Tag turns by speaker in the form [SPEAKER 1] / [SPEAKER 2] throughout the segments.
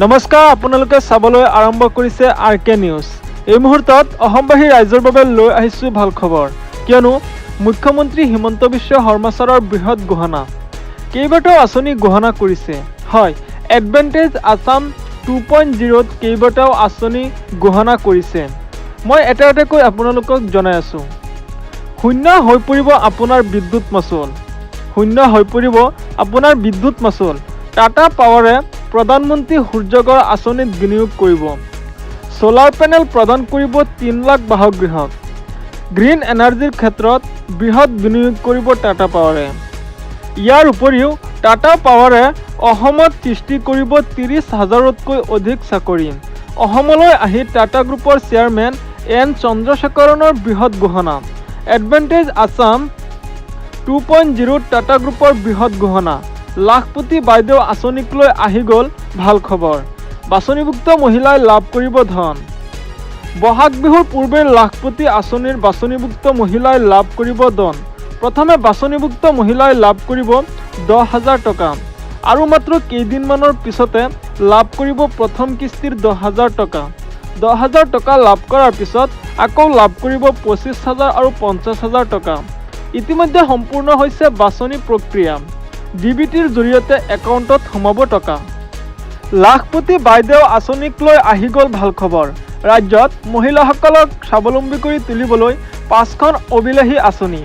[SPEAKER 1] নমস্কাৰ, আপোনালোকে চাবলৈ আৰম্ভ কৰিছে আৰ কে নিউজ। এই মুহূৰ্তত অসমবাসী ৰাইজৰ বাবে লৈ আহিছোঁ ভালো খবৰ। কিয়নো, মুখ্যমন্ত্ৰী হিমন্ত বিশ্ব শৰ্মাচাৰৰ বৃহৎ ঘোষণা কেইবাটাও আঁচনি ঘোষণা কৰিছে। হয়, এডভান্টেজ আছাম টু পইণ্ট জিৰ'ত কেইবাটাও আঁচনি ঘোষণা কৰিছে। মই এটা এটাকৈ আপোনালোকক জনাই আছোঁ। শূন্য হৈ পৰিব আপোনাৰ বিদ্যুৎ মাচুল। শূন্য হৈ পৰিব আপোনাৰ বিদ্যুৎ মাচুল। টাটা পাৱাৰে প্ৰধানমন্ত্ৰী সূৰ্যগড় আঁচনিত বিনিয়োগ কৰিব। ছ'লাৰ পেনেল প্ৰদান কৰিব তিনি লাখ বাসগৃহক গ্ৰীণ এনাৰ্জিৰ ক্ষেত্ৰত বৃহৎ বিনিয়োগ কৰিব টাটা পাৱাৰে। ইয়াৰ উপৰিও টাটা পাৱাৰে অসমত সৃষ্টি কৰিব ত্ৰিছ হাজাৰতকৈ অধিক চাকৰি। অসমলৈ আহি টাটা গ্ৰুপৰ চেয়াৰমেন এন চন্দ্ৰশেখৰণৰ বৃহৎ ঘোষণা এডভান্টেজ আছাম টু পইণ্ট জিৰ'ত টাটা গ্ৰুপৰ বৃহৎ ঘোষণা লাখপতি বাইদেউ আঁচনিক লৈ আহি গ'ল ভালো খবৰ। বাছনিভুক্ত মহিলাই লাভ কৰিব ধন। বহাগ বিহুৰ পূৰ্বে লাখপতি আঁচনিৰ বাছনিভুক্ত মহিলাই লাভ কৰিব ধন। প্ৰথমে বাছনিভুক্ত মহিলাই লাভ কৰিব দহ হাজাৰ টকা। আৰু মাত্ৰ কেইদিনমানৰ পিছতে লাভ কৰিব প্ৰথম কিস্তিৰ দহ হাজাৰ টকা। দহ হাজাৰ টকা লাভ কৰাৰ পিছত আকৌ লাভ কৰিব পঁচিছ হাজাৰ আৰু পঞ্চাছ হাজাৰ টকা। ইতিমধ্যে সম্পূৰ্ণ হৈছে বাছনি প্ৰক্ৰিয়া। ডি বি টিৰ জৰিয়তে একাউণ্টত সোমাব টকা। লাখপতি বাইদেউ আঁচনিক লৈ আহি গ'ল ভালো খবৰ। ৰাজ্যত মহিলাসকলক স্বাৱলম্বী কৰি তুলিবলৈ পাঁচখন অভিলাষী আঁচনি।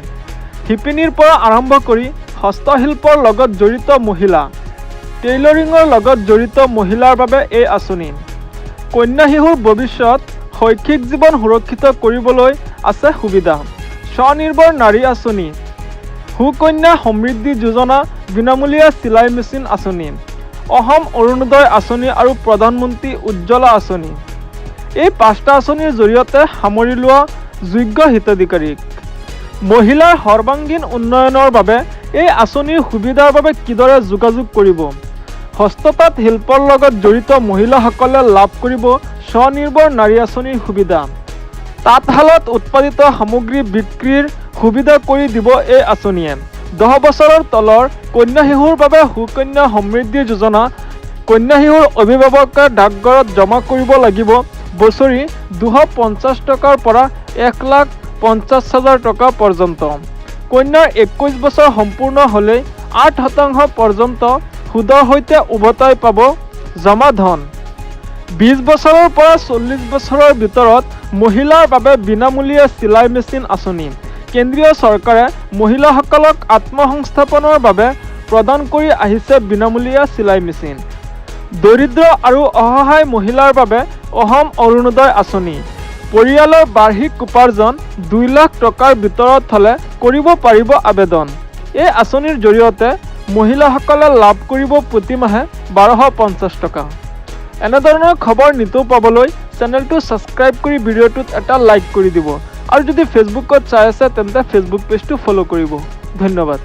[SPEAKER 1] শিপিনীৰ পৰা আৰম্ভ কৰি হস্তশিল্পৰ লগত জড়িত মহিলা টেইলৰিঙৰ লগত জড়িত মহিলাৰ বাবে এই আঁচনি। কন্যা শিশুৰ ভৱিষ্যত শৈক্ষিক জীৱন সুৰক্ষিত কৰিবলৈ আছে সুবিধা। স্বনিৰ্ভৰ নাৰী আঁচনি। সুকন্যা সমৃদ্ধি যোজনা, বিনামূলীয়া চিলাই মেচিন আঁচনি, অসম অৰুণোদয় আঁচনি আৰু প্ৰধানমন্ত্ৰী উজ্জ্বলা আঁচনি। এই পাঁচটা আঁচনিৰ জৰিয়তে সামৰি লোৱা যোগ্য হিতাধিকাৰীক। মহিলাৰ সৰ্বাংগীন উন্নয়নৰ বাবে এই আঁচনিৰ সুবিধাৰ বাবে কিদৰে যোগাযোগ কৰিব? হস্ততাঁত শিল্পৰ লগত জড়িত মহিলাসকলে লাভ কৰিব স্বনিৰ্ভৰ নাৰী আঁচনিৰ সুবিধা। তাঁতশালত উৎপাদিত সামগ্ৰী বিক্ৰীৰ সুবিধা কৰি দিব এই আঁচনিয়ে। দহ বছৰৰ তলৰ কন্যা শিশুৰ বাবে সুকন্যা সমৃদ্ধি যোজনা, কন্যা শিশুৰ অভিভাৱকে ডাকঘৰত জমা কৰিব লাগিব। বছৰি দুশ পঞ্চাছ টকাৰ পৰা এক লাখ পঞ্চাছ হাজাৰ টকা পৰ্যন্ত। কন্যাৰ একৈছ বছৰ সম্পূৰ্ণ হ'লেই আঠ শতাংশ পৰ্যন্ত সুদৰ সৈতে উভতাই পাব জমা ধন। বিছ বছৰৰ পৰা চল্লিছ বছৰৰ ভিতৰত মহিলাৰ বাবে বিনামূলীয়া চিলাই মেচিন আঁচনি। কেন্দ্ৰীয় চৰকাৰে মহিলাসকলক আত্মসংস্থাপনৰ বাবে প্ৰদান কৰি আহিছে বিনামূলীয়া চিলাই মেচিন। দৰিদ্ৰ আৰু অসহায় মহিলাৰ বাবে অসম অৰুণোদয় আঁচনি। পৰিয়ালৰ বাৰ্ষিক উপাৰ্জন দুই লাখ টকাৰ ভিতৰত হ'লে কৰিব পাৰিব আবেদন। এই আঁচনিৰ জৰিয়তে মহিলাসকলে লাভ কৰিব প্ৰতিমাহে বাৰশ পঞ্চাছ টকা। এনেধৰণৰ খবৰ নিতৌ পাবলৈ চেনেলটো ছাবস্ক্ৰাইব কৰি ভিডিঅ'টোত এটা লাইক কৰি দিব। আৰু যদি ফেচবুকত চাই আছে তেন্তে ফেচবুক পেজটো ফ'ল' কৰিব। ধন্যবাদ।